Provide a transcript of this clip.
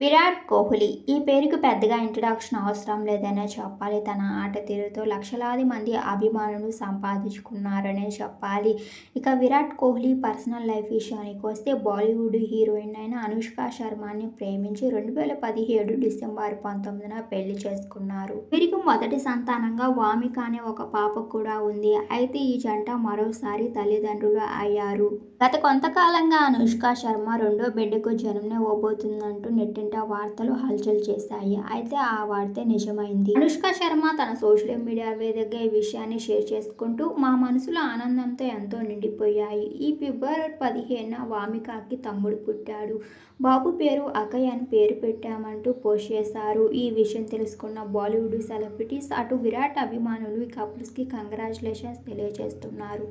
విరాట్ కోహ్లీ ఈ పేరుకు పెద్దగా ఇంట్రడక్షన్ అవసరం లేదనే చెప్పాలి. తన ఆట తీరుతో లక్షలాది మంది అభిమానులు సంపాదించుకున్నారనే చెప్పాలి. ఇక విరాట్ కోహ్లీ పర్సనల్ లైఫ్ విషయానికి వస్తే బాలీవుడ్ హీరోయిన్ అయిన అనుష్క శర్మని ప్రేమించి రెండు వేల పదిహేడు డిసెంబర్ పంతొమ్మిదిన పెళ్ళి చేసుకున్నారు. వీరికి మొదటి సంతానంగా వామిక అనే ఒక పాప కూడా ఉంది. అయితే ఈ జంట మరోసారి తల్లిదండ్రులు అయ్యారు. గత కొంతకాలంగా అనుష్క శర్మ రెండో బిడ్డకు జన్మనివ్వబోతుందంటూ నెట్టింట వార్తలు హల్చల్ చేశాయి. అయితే ఆ వార్త నిజమైంది. అనుష్క శర్మ తన సోషల్ మీడియా వేదికగా ఈ విషయాన్ని షేర్ చేసుకుంటూ మా మనసులో ఆనందంతో ఎంతో నిండిపోయాయి. ఈ ఫిబ్రవరి పదిహేను వామికాకి తమ్ముడు పుట్టాడు. బాబు పేరు అకయ్ అని పేరు పెట్టామంటూ పోస్ట్ చేశారు. ఈ విషయం తెలుసుకున్న బాలీవుడ్ సెలబ్రిటీస్ అటు విరాట్ అభిమానులు ఈ కపుల్స్కి కంగ్రాచులేషన్స్ తెలియజేస్తున్నారు.